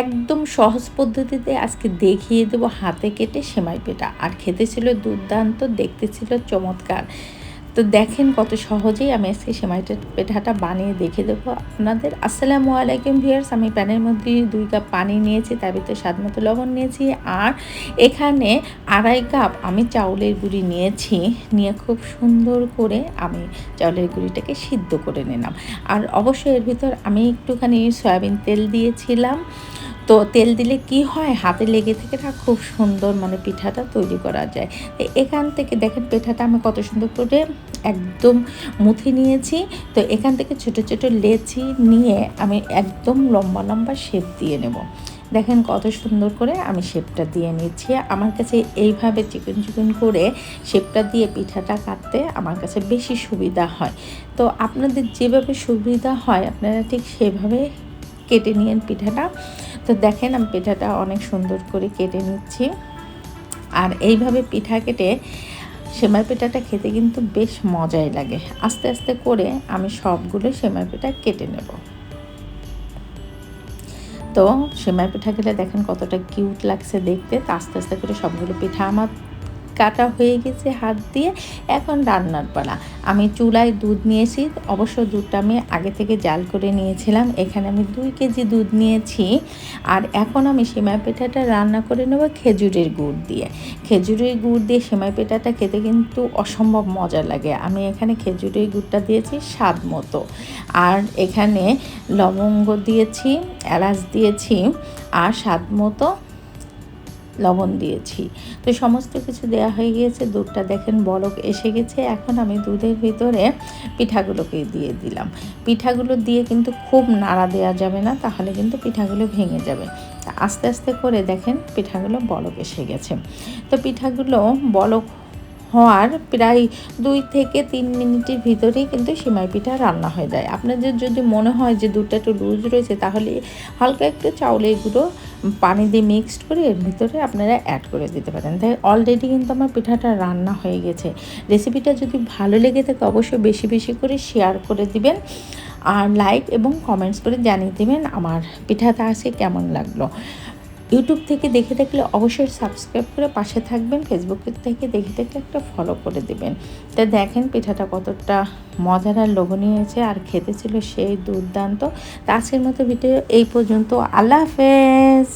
একদম সহজ পদ্ধতিতে আজকে দেখিয়ে দেবো হাতে কেটে সেমাই পেটা। আর খেতে ছিল দুর্দান্ত, দেখতে ছিল চমৎকার। তো দেখেন কত সহজেই আমি আজকে সেমাইটা পেঠাটা বানিয়ে দেখে দেবো আপনাদের। আসসালামু আলাইকুম ভিয়ার্স আমি প্যানের মধ্যে দুই কাপ পানি নিয়েছি, তার ভিতরে স্বাদ মতো লবণ নিয়েছি। আর এখানে আড়াই কাপ আমি চাউলের গুঁড়ি নিয়েছি, নিয়ে খুব সুন্দর করে আমি চাউলের গুঁড়িটাকে সিদ্ধ করে নিলাম। আর অবশ্যই এর ভিতর আমি একটুখানি সয়াবিন তেল দিয়েছিলাম। তো তেল দিলে কি হয়? হাতে লেগে থেকে না খুব সুন্দর মানে পিঠাটা তৈরি করা যায়। তো এখান থেকে দেখেন পিঠাটা আমি কত সুন্দর করে একদম মুথি নিয়েছি। তো এখান থেকে ছোট ছোট লেচি নিয়ে আমি একদম লম্বা লম্বা শেপ দিয়ে নেব। দেখেন কত সুন্দর করে আমি শেপটা দিয়ে নিচ্ছি। আমার কাছে এইভাবে চিকন চিকন করে শেপটা দিয়ে পিঠাটা কাটতে আমার কাছে বেশি সুবিধা হয়। তো আপনাদের যেভাবে সুবিধা হয়, আপনারা ঠিক সেভাবে কেটে নিয়েন পিঠাটা। তো দেখেন আমি পিঠাটা অনেক সুন্দর করে কেটে নিচ্ছি। আর এইভাবে পিঠা কেটে সেমাই পিঠাটা খেতে কিন্তু বেশ মজাই লাগে। আস্তে আস্তে করে আমি সবগুলো সেমাই পিঠা কেটে নেব। তো সেমাই পিঠা খেলে দেখেন কতটা কিউট লাগছে দেখতে। তো আস্তে আস্তে করে সবগুলো পিঠা আমার কাটা হয়ে গেছে হাত দিয়ে, এখন রান্নার পালা। আমি চুলায় দুধ নিয়েছি, অবশ্য দুধটা আমি আগে থেকে জাল করে নিয়েছিলাম, এখানে আমি দুই কেজি দুধ নিয়েছি। আর এখন আমি সেমাই পেঠাটা রান্না করে নেব খেজুরের গুড় দিয়ে। খেজুরের গুড় দিয়ে সেমাই পেঠাটা খেতে কিন্তু অসম্ভব মজা লাগে। আমি এখানে খেজুরের গুড়টা দিয়েছি স্বাদ মতো। আর এখানে লবঙ্গ দিয়েছি, এলাচ দিয়েছি, আর স্বাদ মতো লবণ দিয়েছি। তো সমস্ত কিছু দেওয়া হয়ে গিয়েছে, দুধটা দেখেন বলক এসে গেছে। এখন আমি দুধের ভিতরে পিঠাগুলোকে দিয়ে দিলাম। পিঠাগুলো দিয়ে কিন্তু খুব নাড়া দেওয়া যাবে না, তাহলে কিন্তু পিঠাগুলো ভেঙে যাবে। আস্তে আস্তে করে দেখেন পিঠাগুলো বলক এসে গেছে। তো পিঠাগুলো বলক হওয়ার প্রায় দুই থেকে তিন মিনিটের ভিতরেই কিন্তু সিমাই পিঠা রান্না হয়ে যায়। আপনাদের যদি মনে হয় যে দুধটা একটু লুজ রয়েছে, তাহলে হালকা একটু চাউলের গুঁড়ো পানি দিয়ে মিক্সড করে এর ভিতরে আপনারা অ্যাড করে দিতে পারেন। তাই অলরেডি কিন্তু আমার পিঠাটা রান্না হয়ে গেছে। রেসিপিটা যদি ভালো লেগে থাকে অবশ্যই বেশি বেশি করে শেয়ার করে দিবেন। আর লাইক এবং কমেন্টস করে জানিয়ে দেবেন আমার পিঠাটা আসে কেমন লাগল। ইউটিউব থেকে দেখে থাকলে অবশ্যই সাবস্ক্রাইব করে পাশে থাকবেন ফেসবুক থেকে দেখে থাকলে একটা ফলো করে দেবেন। তা দেখেন পিঠাটা কতটা মজার আর লোভনীয় হয়েছে আর খেতে ছিল সেই দুর্দান্ত। তা আজকের মতো ভিডিও এই পর্যন্ত, আল্লাহ হাফেজ!